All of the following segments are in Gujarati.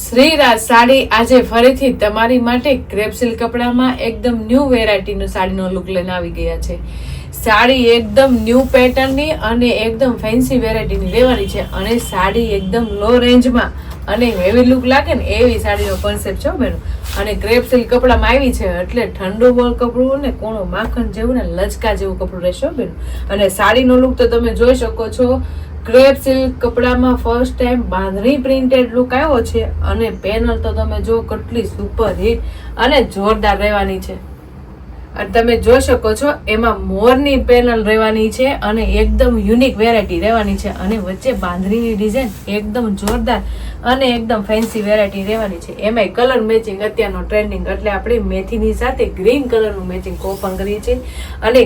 શ્રીરાજ સાડી આજે ફરીથી તમારી માટે ક્રેપ સિલ્ક કપડામાં એકદમ ન્યૂ વેરાયટીનું સાડીનો લુક લઈને આવી ગયા છે. સાડી એકદમ ન્યૂ પેટર્નની અને એકદમ ફેન્સી વેરાયટીની લેવાની છે અને સાડી એકદમ લો રેન્જમાં અને હેવી લુક લાગે ને એવી સાડીનો કોન્સેપ્ટ છે બેન. અને ક્રેપ સિલ્ક કપડામાં આવી છે એટલે ઠંડુ બોલ કપડું ને કોણો માખણ જેવું ને લચકા જેવું કપડું રહેશે બેન. અને સાડીનો લુક તો તમે જોઈ શકો છો ક્રેપ સિલ્ક કપડામાં first time bandhani printed look આવ્યો છે અને પેનલ તો તમે જો કેટલી સુપર હિટ અને જોરદાર રહેવાની છે. અને તમે જોઈ શકો છો, એમાં મોરની પેનલ રહેવાની છે અને એકદમ યુનિક વેરાયટી રહેવાની છે અને વચ્ચે બાંધણીની ડિઝાઇન એકદમ જોરદાર અને એકદમ ફેન્સી વેરાયટી રહેવાની છે. એમાંય કલર મેચિંગ અત્યારનો ટ્રેન્ડિંગ એટલે આપણે મેથીની સાથે ગ્રીન કલરનું મેચિંગ કોપન કરીએ છીએ અને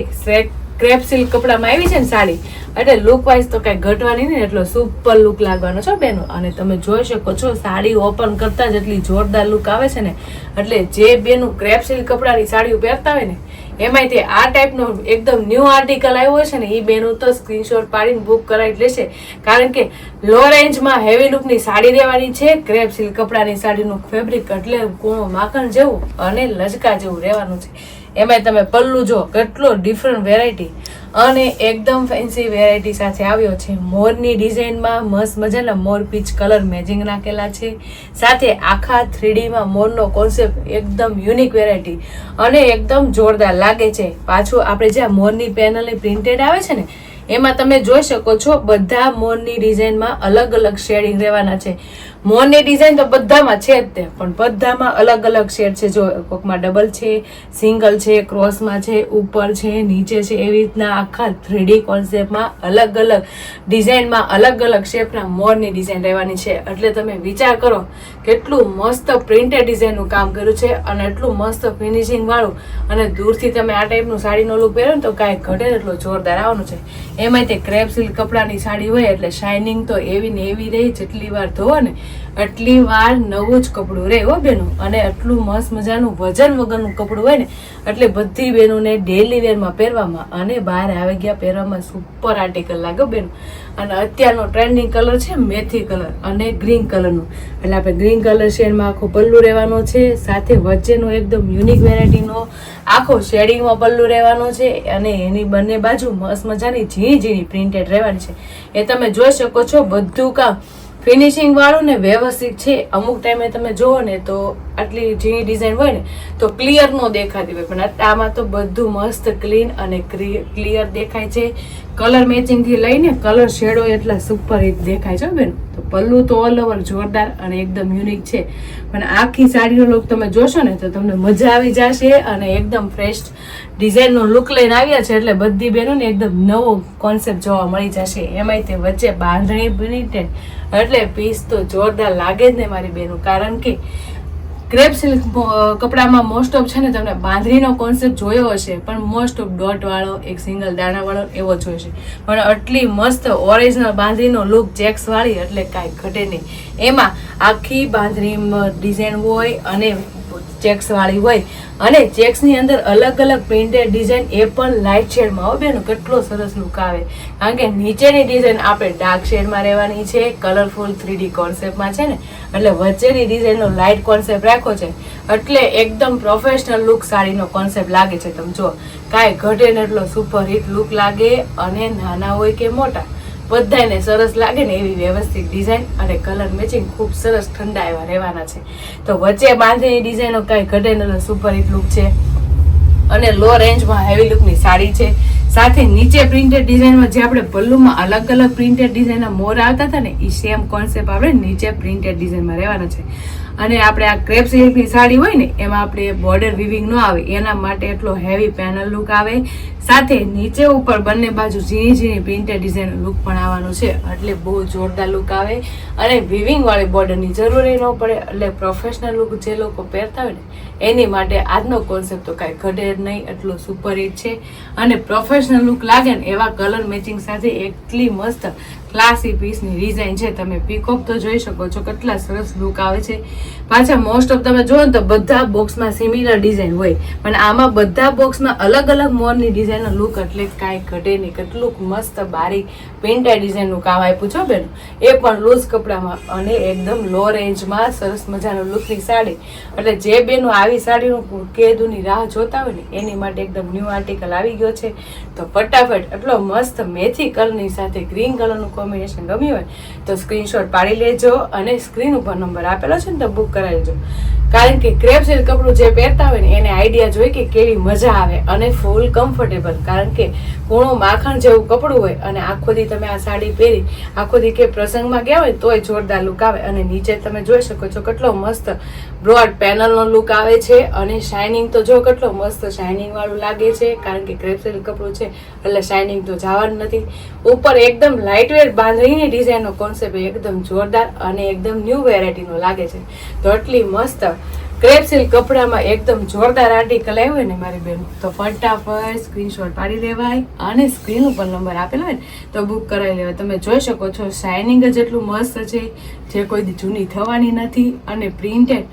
ક્રેપ સિલ્ક કપડામાં આવી છે ને સાડી? એટલે લુક વાઇઝ તો કાંઈ ઘટવાની નહીં, એટલો સુપર લુક લાગવાનો છો બેનો. અને તમે જોઈ શકો છો, સાડી ઓપન કરતાં જ એટલી જોરદાર લુક આવે છે ને, એટલે જે બેનું ક્રેપ સિલ્ક કપડાની સાડીઓ પહેરતા હોય ને એમાંય તે આ ટાઈપનો એકદમ ન્યૂ આર્ટિકલ આવ્યો છે ને એ બેનું તો સ્ક્રીનશોટ પાડીને બુક કરાવી લેશે. કારણ કે લો રેન્જમાં હેવી લુકની સાડી રહેવાની છે ક્રેપ સિલ્ક કપડાની સાડીનું ફેબ્રિક એટલે કોણો માખણ જેવું અને લચકા જેવું રહેવાનું છે. એમાંય તમે પલ્લું જો, કેટલો ડિફરન્ટ વેરાયટી અને એકદમ ફેન્સી વેરાયટી સાથે આવ્યો છે. મોરની ડિઝાઇનમાં મસ્ત મજાના મોર પીચ કલર મેચિંગ નાખેલા છે. સાથે આખા થ્રીડીમાં મોરનો કોન્સેપ્ટ એકદમ યુનિક વેરાયટી અને એકદમ જોરદાર લાગે છે. પાછું આપણે જ્યાં મોરની પેનલની પ્રિન્ટેડ આવે છે ને, એમાં તમે જોઈ શકો છો, બધા મોરની ડિઝાઇનમાં અલગ અલગ શેડિંગ રહેવાના છે. મોરની ડિઝાઇન તો બધામાં છે જ તે, પણ બધામાં અલગ અલગ શેડ છે. જો કોકમાં ડબલ છે સિંગલ છે ક્રોસમાં છે, ઉપર છે, નીચે છે, એવી રીતના આખા થ્રીડી કોન્સેપ્ટમાં અલગ અલગ ડિઝાઇનમાં અલગ અલગ શેપના મોરની ડિઝાઇન રહેવાની છે. એટલે તમે વિચાર કરો, કેટલું મસ્ત પ્રિન્ટેડ ડિઝાઇનનું કામ કર્યું છે અને એટલું મસ્ત ફિનિશિંગ વાળું. અને દૂરથી તમે આ ટાઈપનું સાડીનો લુક પહેરો ને તો કાંઈ ઘટે એટલો જોરદાર આવવાનું છે. એમાંય તે ક્રેપ સિલ્ક કપડાની સાડી હોય એટલે શાઇનિંગ તો એવી ને એવી રહી જેટલી વાર ધોવો ને એટલી વાર નવું જ કપડું રહે હો બેનું. અને આટલું મસ્ત મજાનું વજન વગરનું કપડું હોય ને, એટલે બધી બહેનોને ડેલી વેરમાં પહેરવામાં અને બહાર આવી ગયા પહેરવામાં સુપર આર્ટિકલ લાગે બેનો બેનું. અને અત્યારનો ટ્રેન્ડિંગ કલર છે મેથી કલર અને ગ્રીન કલરનું એટલે આપણે ગ્રીન કલર શેડમાં આખો પલ્લું રહેવાનો છે, સાથે વચ્ચેનો એકદમ યુનિક વેરાયટીનો આખો શેડિંગમાં પલ્લું રહેવાનો છે, અને એની બંને બાજુ મસ્ત મજાની ઝીણી ઝીણી પ્રિન્ટેડ રહેવાની છે. એ તમે જોઈ શકો છો બધું કામ. ફિનિશિંગ વાળું ને વ્યવસ્થિત છે. અમુક ટાઈમે તમે જુઓ ને તો આટલી ઝીણી ડિઝાઇન હોય ને, તો ક્લિયર નો દેખાતી હોય. પણ આમાં તો બધું મસ્ત ક્લીન અને ક્લિયર દેખાય છે. કલર મેચિંગથી લઈને કલર શેડો એટલા સુપર હિટ દેખાય છે બેન. પલ્લું તો ઓલ ઓવર જોરદાર અને એકદમ યુનિક છે. પણ આખી સાડીનો લુક તમે જોશો ને તો તમને મજા આવી જશે અને એકદમ ફ્રેશ ડિઝાઇનનો લુક લઈને આવ્યા છે એટલે બધી બહેનોને એકદમ નવો કોન્સેપ્ટ જોવા મળી જશે. એમાંય તે વચ્ચે બાંધણી બની એટલે પીસ તો જોરદાર લાગે જ ને મારી બહેનો. કારણ કે ક્રેપ સિલ્ક કપડામાં મોસ્ટ ઓફ છે ને તમને બાંધણીનો કોન્સેપ્ટ જોયો હશે, પણ મોસ્ટ ઓફ ડોટવાળો એક સિંગલ દાણાવાળો એવો જ હોય છે. પણ આટલી મસ્ત ઓરિજિનલ બાંધણીનો લુક ચેક્સવાળી એટલે કાંઈ ઘટે નહીં. એમાં આખી બાંધણી ડિઝાઇન હોય અને ચેક્સ વાળી હોય અને ચેક્સની અંદર અલગ અલગ પ્રિન્ટેડ ડિઝાઇન એ પણ લાઇટ શેડમાં હોય બેનો, કેટલો સરસ લુક આવે. કારણ કે નીચેની ડિઝાઇન આપણે ડાર્ક શેડમાં રહેવાની છે કલરફુલ થ્રીડી કોન્સેપ્ટમાં છે ને. એટલે વચ્ચેની ડિઝાઇનનો લાઇટ કોન્સેપ્ટ રાખ્યો છે. એટલે એકદમ પ્રોફેશનલ લુક સાડીનો કોન્સેપ્ટ લાગે છે. તમે જો કાંઈ ઘટે ને એટલો સુપર હિટ લુક લાગે અને નાના હોય કે મોટા. બધાને સરસ લાગે ને એવી વ્યવસ્થિત ડિઝાઇન અને કલર મેચિંગ ખૂબ સરસ ઠંડા એવા રહેવાના છે. તો વચ્ચે બાંધેલી ડિઝાઇનો કાંઈ ઘટે ને સુપર હિટ લુક છે. અને લો રેન્જમાં હેવી લુકની સાડી છે. સાથે નીચે પ્રિન્ટેડ ડિઝાઇનમાં જે આપણે પલ્લુમાં અલગ અલગ પ્રિન્ટેડ ડિઝાઇનના મોર આવતા હતા ને એ સેમ કોન્સેપ્ટ આપણે નીચે પ્રિન્ટેડ ડિઝાઇનમાં રહેવાના છે. અને આપણે આ ક્રેપ સિલ્કની સાડી હોય ને, એમાં આપણે બોર્ડર વિવિંગ ન આવે, એના માટે એટલો હેવી પેનલ લુક આવે. સાથે નીચે ઉપર બંને બાજુ ઝીણી ઝીણી પ્રિન્ટેડ ડિઝાઇન લુક પણ આવવાનું છે. એટલે બહુ જોરદાર લુક આવે અને વિવિંગ વાળી બોર્ડરની જરૂર ન પડે. એટલે પ્રોફેશનલ લુક જે લોકો પહેરતા હોય ને, એની માટે આજનો કોન્સેપ્ટ તો કાંઈ ઘટે જ નહીં. એટલો સુપર હિટ છે. અને પ્રોફેશનલ લુક લાગે ને એવા કલર મેચિંગ સાથે એટલી મસ્ત ક્લાસી પીસની ડિઝાઇન છે. તમે પીકોક તો જોઈ શકો છો કેટલા સરસ લુક આવે છે. પાછા મોસ્ટ ઓફ તમે ને તો બધા બોક્સમાં સિમિલર ડિઝાઇન હોય. પણ આમાં બધા બોક્સમાં અલગ અલગ મોરની ડિઝાઇનનો લુક એટલે કાંઈ ઘટે નહીં. કેટલુંક મસ્ત બારીક પ્રિન્ટેડ ડિઝાઇનનું કામ આપ્યું છો બેન? એ પણ લૂઝ કપડામાં અને એકદમ લો રેન્જમાં સરસ મજાનું લૂકની સાડી. એટલે જે બેનો આવી સાડીનું કેદુની રાહ જોતા હોય ને, એની માટે એકદમ ન્યૂ આર્ટિકલ આવી ગયો છે. તો ફટાફટ એટલો મસ્ત મેથી કલરની સાથે ગ્રીન કલરનું કોમ્બિનેશન ગમ્યું હોય, તો સ્ક્રીનશોટ પાડી લેજો અને સ્ક્રીન ઉપર નંબર આપેલો છે ને, તો બુક કરાવી લેજો. કારણ કે ક્રેપ સિલ્ક કપડું જે પહેરતા હોય ને, એને આઈડિયા જોઈ કે કેવી મજા આવે અને ફૂલ કમ્ફર્ટેબલ કારણ કે કૂણું માખણ જેવું કપડું હોય અને આખો દી તમે આ સાડી પહેરી આખો દી પ્રસંગમાં ગયા હોય તોય જોરદાર લુક આવે. અને નીચે તમે જોઈ શકો છો કેટલો મસ્ત બ્રોડ પેનલનો લુક આવે છે અને શાઇનિંગ તો જો કેટલો મસ્ત શાઇનિંગવાળું લાગે છે, કારણ કે ક્રેપ કપડું છે, એટલે શાઇનિંગ તો જવાનું નથી. ઉપર એકદમ લાઇટ વેટ બાંધણીની ડિઝાઇનનો કોન્સેપ્ટ એકદમ જોરદાર અને એકદમ ન્યૂ વેરાયટીનો લાગે છે. તો એટલી મસ્ત ક્રેપ સિલ્ક કપડામાં એકદમ જોરદાર આર્ટિકલ આવ્યો ને મારી બેન. તો ફટાફટ સ્ક્રીનશોટ પાડી લેવાય અને સ્ક્રીન ઉપર નંબર આપેલો હોય ને, તો બુક કરાવી લેવાય. તમે જોઈ શકો છો શાઇનિંગ જ એટલું મસ્ત છે. જે કોઈ જૂની થવાની નથી અને પ્રિન્ટેડ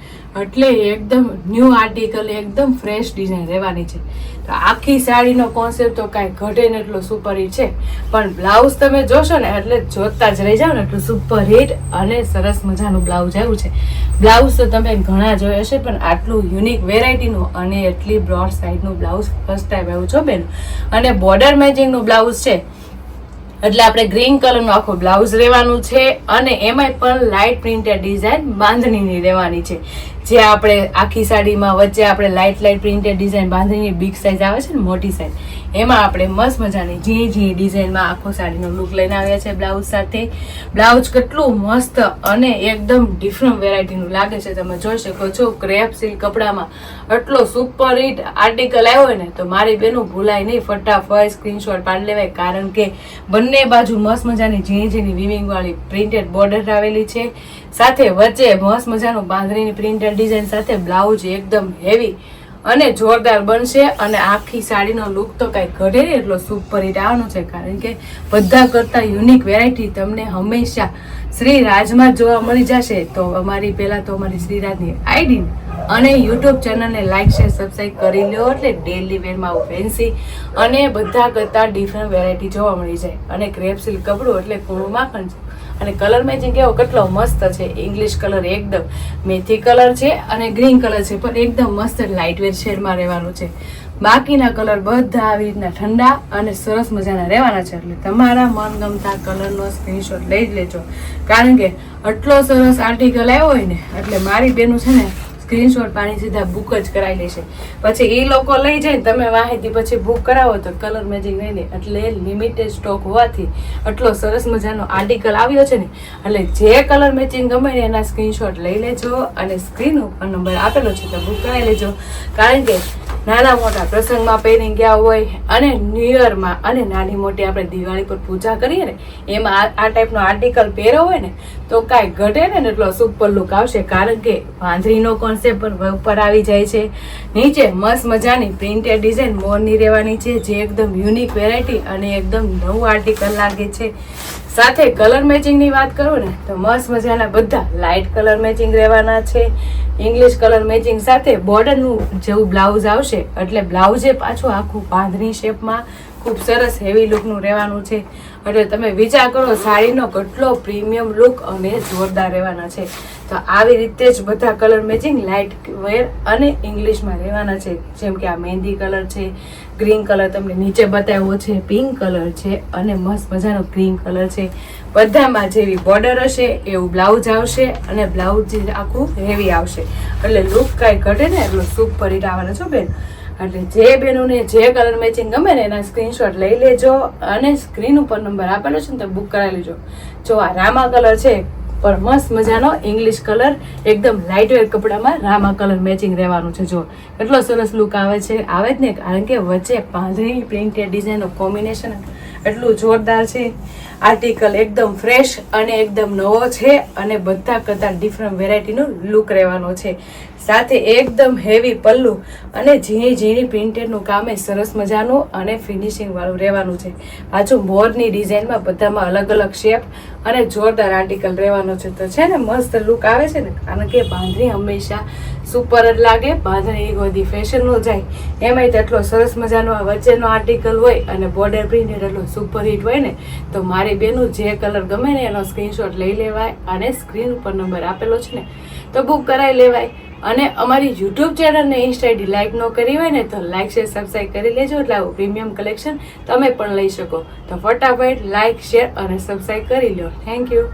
એટલે એકદમ ન્યૂ આર્ટિકલ એકદમ ફ્રેશ ડિઝાઇન રહેવાની છે. તો આખી સાડીનો કોન્સેપ્ટ તો કાંઈ ઘટે ને એટલો સુપર હિટ છે. પણ બ્લાઉઝ તમે જોશો ને, એટલે જોતા જ રહી જાઓ ને, એટલું સુપર હિટ અને સરસ મજાનું બ્લાઉઝ આવ્યું છે. બ્લાઉઝ તો તમે ઘણા જોયા હશે, પણ આટલું યુનિક વેરાયટીનું અને એટલી બ્રોડ સાઈડનું બ્લાઉઝ ફર્સ્ટ ટાઈમ આવ્યું છો બેન. અને બોર્ડર મેચિંગનું બ્લાઉઝ છે. એટલે આપણે ગ્રીન કલરનું આખો બ્લાઉઝ રહેવાનું છે અને એમાંય પણ લાઇટ પ્રિન્ટેડ ડિઝાઇન બાંધણીની રહેવાની છે. જે આપણે આખી સાડીમાં વચ્ચે આપણે લાઇટ લાઇટ પ્રિન્ટેડ ડિઝાઇન બાંધણીની બિગ સાઇઝ આવે છે ને મોટી સાઇઝ એમાં આપણે મસ્ત મજાની ઝીણી ઝીણી ડિઝાઇનમાં આખો સાડીનો લુક લઈને આવ્યા છે બ્લાઉઝ સાથે. બ્લાઉઝ કેટલું મસ્ત અને એકદમ ડિફરન્ટ વેરાયટીનું લાગે છે. તમે જોઈ શકો છો ક્રેપ સિલ્ક કપડામાં એટલો સુપર હિટ આર્ટિકલ આવ્યો ને, તો મારી બેનું ભૂલાય નહીં. ફટાફટ સ્ક્રીનશોટ પાડી લેવાય, કારણ કે બંને બાજુ મસ્ત મજાની ઝીણી ઝીણી વિવિંગવાળી પ્રિન્ટેડ બોર્ડર આવેલી છે. સાથે વચ્ચે મસ્ત મજાનું બાંધણીની પ્રિન્ટેડ ડિઝાઇન સાથે બ્લાઉઝ એકદમ હેવી અને જોરદાર બનશે અને આખી સાડીનો લુક તો કાંઈ ઘટે એટલો સુપર હિટ આવવાનો છે. કારણ કે બધા કરતાં યુનિક વેરાયટી તમને હંમેશા શ્રી રાજમાં જોવા મળી જશે. તો અમારી પહેલાં તો અમારી શ્રીરાજની આઈડી અને યુટ્યુબ ચેનલને લાઈક શેર સબસ્ક્રાઈબ કરી લો એટલે ડેલી વેરમાં ફેન્સી અને બધા કરતાં ડિફરન્ટ વેરાયટી જોવા મળી જાય. અને ક્રેપ સિલ્ક કપડું એટલે કૂણું માખણ છે. અને કલર મેચિંગ કેવો, કેટલો મસ્ત છે. ઇંગ્લિશ કલર એકદમ મેથી કલર છે અને ગ્રીન કલર છે, પણ એકદમ મસ્ત લાઇટ વેટ શેડમાં રહેવાનું છે. બાકીના કલર બધા આવી રીતના ઠંડા અને સરસ મજાના રહેવાના છે. એટલે તમારા મનગમતા કલરનો સ્ક્રીનશોટ લઈ જ લેજો. કારણ કે આટલો સરસ આર્ટિકલ આવ્યો હોય ને, એટલે મારી બેનું છે ને સ્ક્રીનશોટ પાણી સીધા બુક જ કરાવી લેશે. પછી એ લોકો લઈ જાય તમે માહિતી પછી બુક કરાવો તો કલર મેચિંગ નહીં લે. એટલે લિમિટેડ સ્ટોક હોવાથી આટલો સરસ મજાનો આર્ટિકલ આવ્યો છે ને, એટલે જે કલર મેચિંગ ગમે ને એના સ્ક્રીનશોટ લઈ લેજો અને સ્ક્રીન ઉપર નંબર આપેલો છે તો બુક કરાવી લેજો. કારણ કે નાના મોટા પ્રસંગમાં પહેરી ગયા હોય અને ન્યૂ યરમાં અને નાની મોટી આપણે દિવાળી પર પૂજા કરીએ ને, એમાં આ- ટાઈપનો આર્ટિકલ પહેર્યો હોય ને, તો કાંઈ ઘટે ને એટલો સુપર લુક આવશે. કારણ કે વાંધરીનો કોન્સેપ્ટ ઉપર આવી જાય છે. નીચે મસ્ત મજાની પ્રિન્ટેડ ડિઝાઇન મોરની રહેવાની છે, જે એકદમ યુનિક વેરાયટી અને એકદમ નવું આર્ટિકલ લાગે છે. સાથે કલર મેચિંગની વાત કરું ને, તો મસ્ત મજાના બધા લાઇટ કલર મેચિંગ રહેવાના છે. ઇંગ્લિશ કલર મેચિંગ સાથે બોર્ડરનું જેવું બ્લાઉઝ આવશે એટલે બ્લાઉઝે પાછું આખું બાંધણી શેપમાં ખૂબ સરસ હેવી લુકનું રહેવાનું છે. એટલે તમે વિચાર કરો, સાડીનો કેટલો પ્રીમિયમ લુક અને જોરદાર રહેવાના છે. તો આવી રીતે જ બધા કલર મેચિંગ લાઇટ વેર અને ઇંગ્લિશમાં રહેવાના છે. જેમ કે આ મહેંદી કલર છે ગ્રીન કલર તમને નીચે બતાવ્યો છે, પિંક કલર છે અને મસ્ત મજાનો ક્રીમ કલર છે. બધામાં જેવી બોર્ડર હશે, એવું બ્લાઉઝ આવશે અને બ્લાઉઝ આખું હેવી આવશે. એટલે લુક કાંઈ ઘટે ને એટલો સુપર હિટ આવવાનો છો બેન? એટલે જે બેનોને જે કલર મેચિંગ ગમે ને એના સ્ક્રીનશોટ લઈ લેજો અને સ્ક્રીન ઉપર નંબર આપેલો છે ને તો બુક કરાવી લેજો. જો આ રામા કલર છે પણ મસ્ત મજાનો ઇંગ્લિશ કલર એકદમ લાઇટ વેર કપડામાં રામા કલર મેચિંગ રહેવાનું છે, જો. એટલો સરસ લુક આવે છે. આવે જ ને, કારણ કે વચ્ચે પાંદડી પ્રિન્ટેડ ડિઝાઇનનું કોમ્બિનેશન એટલું જોરદાર છે. આર્ટિકલ એકદમ ફ્રેશ અને એકદમ નવો છે અને બધા કરતાં ડિફરન્ટ વેરાયટીનો લુક રહેવાનો છે. સાથે એકદમ હેવી પલ્લુ અને ઝીણી ઝીણી પ્રિન્ટેડનું કામ એ સરસ મજાનું અને ફિનિશિંગવાળું રહેવાનું છે. પાછું મોરની ડિઝાઇનમાં બધામાં અલગ અલગ શેપ અને જોરદાર આર્ટિકલ રહેવાનો છે. તો છે ને, મસ્ત લુક આવે છે ને, કારણ કે બાંધણી હંમેશા સુપર જ લાગે. બાંધણી બધી ફેશનનો જાય. એમાંય તેટલો સરસ મજાનો આ વચ્ચેનો આર્ટિકલ હોય અને બોર્ડર પ્રિન્ટેડ એટલો સુપર હિટ હોય ને, તો મારી બેનું જે કલર ગમે ને એનો સ્ક્રીનશોટ લઈ લેવાય અને સ્ક્રીન ઉપર નંબર આપેલો છે ને, તો બુક કરાવી લેવાય. અને અમારી યુટ્યુબ ચેનલને ઇન્સ્ટા આઈડી લાઈક ન કરી હોય ને તો લાઈક શેર સબસ્ક્રાઈબ કરી લેજો. એટલે આવું પ્રીમિયમ કલેક્શન તમે પણ લઈ શકો. તો ફટાફટ લાઈક શેર અને સબસ્ક્રાઈબ કરી લો. Thank you